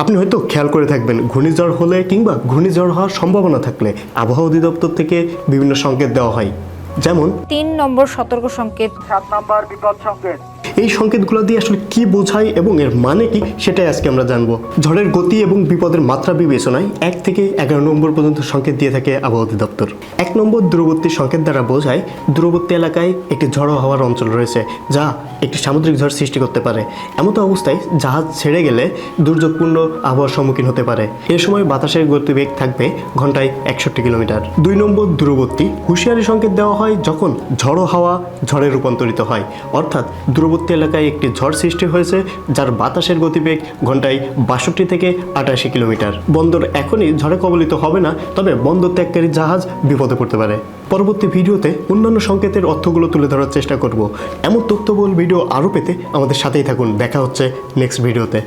আপনি হয়তো খেয়াল করে থাকবেন ঘূর্ণিঝড় হলে কিংবা ঘূর্ণিঝড় হওয়ার সম্ভাবনা থাকলে আবহাওয়া অধিদপ্তর থেকে বিভিন্ন সংকেত দেওয়া হয়। যেমন তিন নম্বর সতর্ক সংকেত। সাত নম্বর বিপদ সংকেত। এই সংকেতগুলো দিয়ে আসলে কি বোঝায় এবং এর মানে কি, সেটাই আজকে আমরা জানব। ঝড়ের গতি এবং বিপদের মাত্রা বিবেচনায় এক থেকে এগারো নম্বর পর্যন্ত সংকেত দিয়ে থাকে আবহাওয়া অধিদপ্তর। এক নম্বর দূরবর্তী সংকেত দ্বারা বোঝায় দূরবর্তী এলাকায় একটি ঝড়ো হওয়ার অঞ্চল রয়েছে, যা একটি সামুদ্রিক ঝড় সৃষ্টি করতে পারে। এমতো অবস্থায় জাহাজ ছেড়ে গেলে দুর্যোগপূর্ণ আবহাওয়ার সম্মুখীন হতে পারে। এ সময় বাতাসের গতিবেগ থাকবে ঘন্টায় একষট্টি কিলোমিটার। দুই নম্বর দূরবর্তী, হুঁশিয়ারি সংকেত দেওয়া হয় যখন ঝড়ো হাওয়া ঝড়ে রূপান্তরিত হয়, অর্থাৎ দূরবর্তী এলাকায় একটি ঝড় সৃষ্টি হয়েছে, যার বাতাসের গতিবেগ ঘন্টায় বাষট্টি থেকে আটাশি কিলোমিটার। বন্দর এখনই ঝড়ে কবলিত হবে না, তবে বন্দর ত্যাগকারী জাহাজ বিপদে পড়তে পারে। পরবর্তী ভিডিওতে অন্যান্য সংকেতের অর্থগুলো তুলে ধরার চেষ্টা করব। এমন তথ্যবহুল ভিডিও আরও পেতে আমাদের সাথেই থাকুন। দেখা হচ্ছে নেক্সট ভিডিওতে।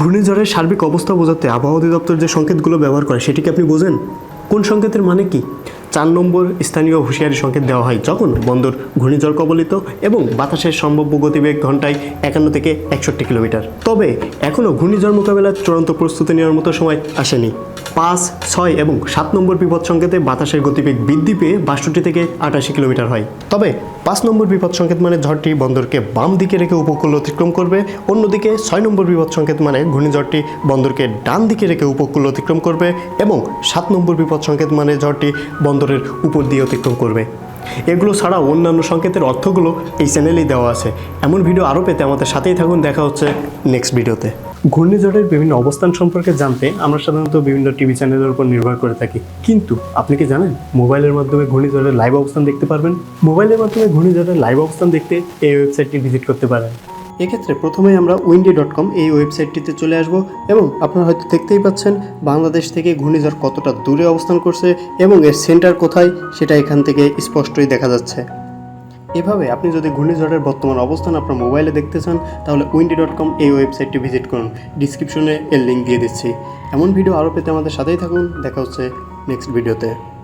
ঘূর্ণিঝড়ের সার্বিক অবস্থা বোঝাতে আবহাওয়া অধিদপ্তর যে সংকেতগুলো ব্যবহার করে, সেটিকে আপনি বোঝেন? কোন সংকেতের মানে কি? চার নম্বর স্থানীয় হুঁশিয়ারি সংকেত দেওয়া হয় যখন বন্দর ঘূর্ণিঝড় কবলিত এবং বাতাসের সম্ভাব্য গতিবেগ ঘন্টায় একান্ন থেকে একষট্টি কিলোমিটার। তবে এখনও ঘূর্ণিঝড় মোকাবেলার চূড়ান্ত প্রস্তুতি নেওয়ার মতো সময় আসেনি। পাঁচ, ছয় এবং সাত নম্বর বিপদ সংকেতে বাতাসের গতিবেগ বৃদ্ধি পেয়ে বাষট্টি থেকে আটাশি কিলোমিটার হয়। তবে পাঁচ নম্বর বিপদ সংকেত মানে ঝড়টি বন্দরকে বাম দিকে রেখে উপকূল অতিক্রম করবে, অন্যদিকে ছয় নম্বর বিপদ সংকেত মানে ঘূর্ণিঝড়টি বন্দরকে ডান দিকে রেখে উপকূল অতিক্রম করবে এবং সাত নম্বর বিপদ সংকেত মানে ঝড়টি বন্দরের উপর দিয়ে অতিক্রম করবে। এগুলো ছাড়া অন্যান্য সংকেতের অর্থগুলো এই চ্যানেলেই দেওয়া আছে। এমন ভিডিও আরও পেতে আমাদের সাথেই থাকুন। দেখা হচ্ছে নেক্সট ভিডিওতে ঘূর্ণিঝড়ের বিভিন্ন অবস্থান সম্পর্কে জানতে আমরা সাধারণত বিভিন্ন টিভি চ্যানেলের উপর নির্ভর করে থাকি। কিন্তু আপনি কি জানেন, মোবাইলের মাধ্যমে ঘূর্ণিঝড়ের লাইভ অবস্থান দেখতে পারবেন? মোবাইলের মাধ্যমে ঘূর্ণিঝড়ের লাইভ অবস্থান দেখতে এই ওয়েবসাইটটি ভিজিট করতে পারেন। এক্ষেত্রে প্রথমেই আমরা উইন্ডি ডট কম এই ওয়েবসাইটটিতে চলে আসব এবং আপনারা হয়তো দেখতেই পাচ্ছেন বাংলাদেশ থেকে ঘূর্ণিঝড় কতটা দূরে অবস্থান করছে এবং এর সেন্টার কোথায় সেটা এখান থেকে স্পষ্টই দেখা যাচ্ছে। এভাবে আপনি যদি ঘূর্ণিঝড়ের বর্তমান অবস্থান আপনার মোবাইলে দেখতে চান, তাহলে উইন্ডি ডট কম এই ওয়েবসাইটটি ভিজিট করুন। ডিসক্রিপশনে এর লিঙ্ক দিয়ে দিচ্ছি। এমন ভিডিও আরও পেতে আমাদের সাথেই থাকুন। দেখা হচ্ছে নেক্সট ভিডিওতে